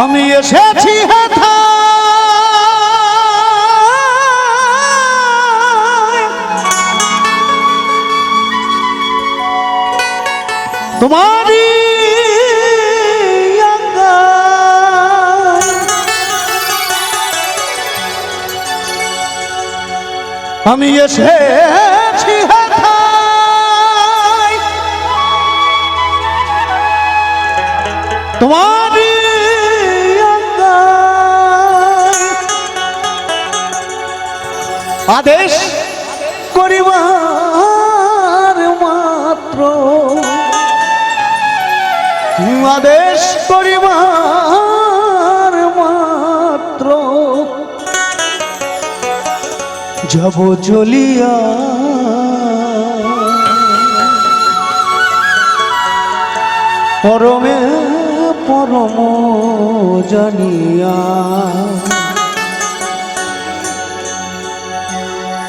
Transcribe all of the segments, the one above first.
আমি এসেছি আজ্ঞায় আমি এসেছি হেথায় আদেশ করিবার মাত্র। আদেশ করিবার মাত্র। যাব চলিয়া পরমে পরম জানিয়া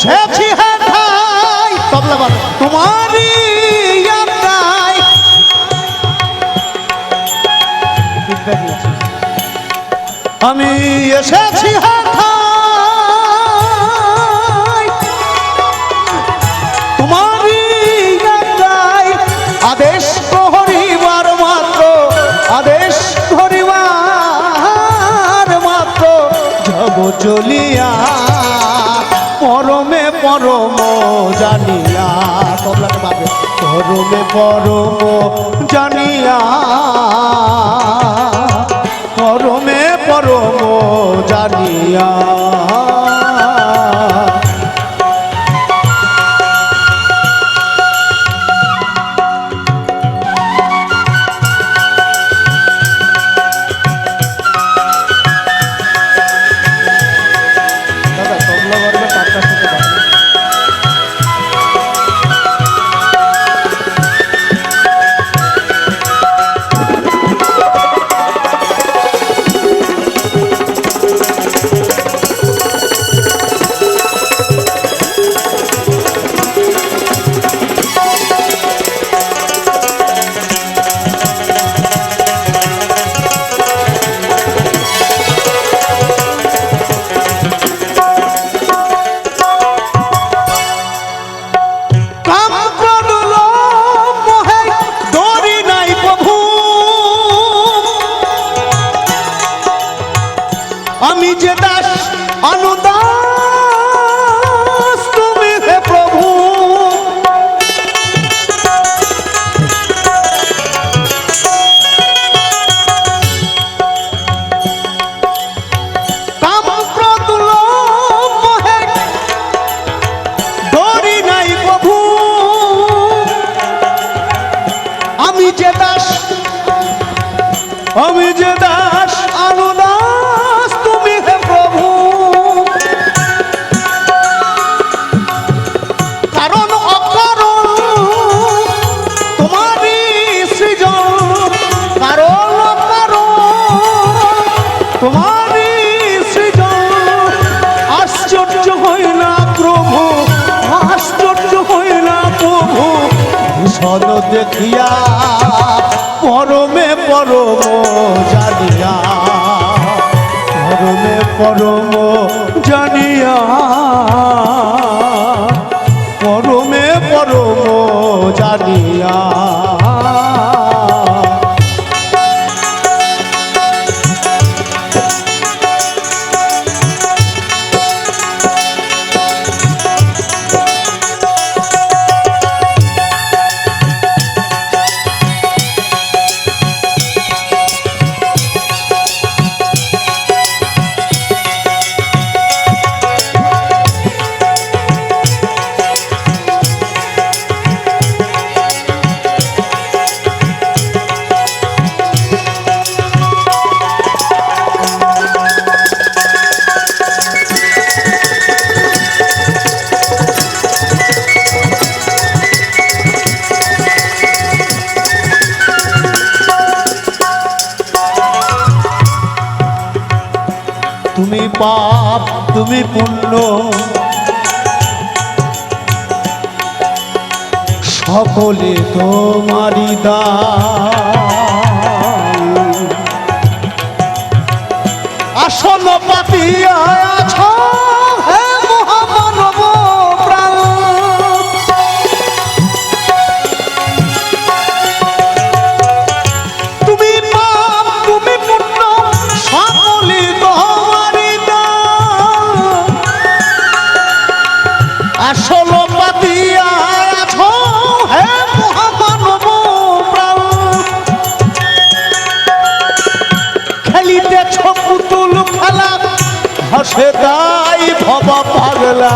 এসেছি হেথায় তবলা বাদ। তোমারই আমি এসেছি যাব চলিয়া পরমে পরম জানিয়া তবলার পাবে পরমে পরম জানিয়া। আমি যে দাস অনুদাস তুমি হে প্রভু। আমি যে দাস আমি পরমে জানিয়া। ধর্মে পরম জানিয়া পাপ তুমি পুণ্য। সকলে তোমারি দান পুতুল খেলা হাসে তাই ভব পাগলা।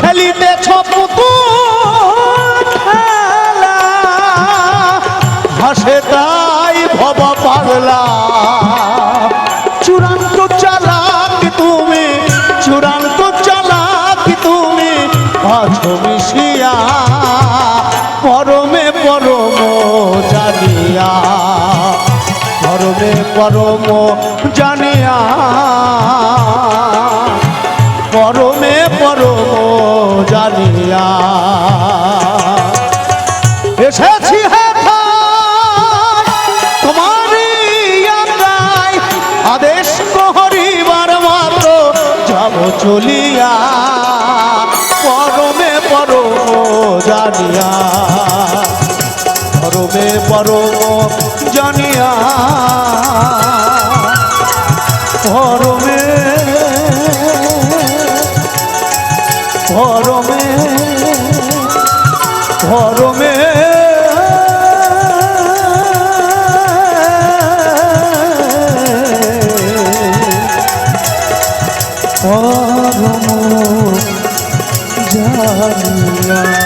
খেলিতেছ পুতুল খেলা হাসে তাই ভব পাগলা। চালাক তুমি তুমি, আছো মিশিয়া পরমে পরম জানিয়া পরমে পরম জানিয়া পরমে পরম জানিয়া, এসেছি আদেশ মাত্র চলিয়া পরমে পরম জানিয়া। পরমে পরম জানিয়া পরমে পরমে পরমে পরম জানিয়া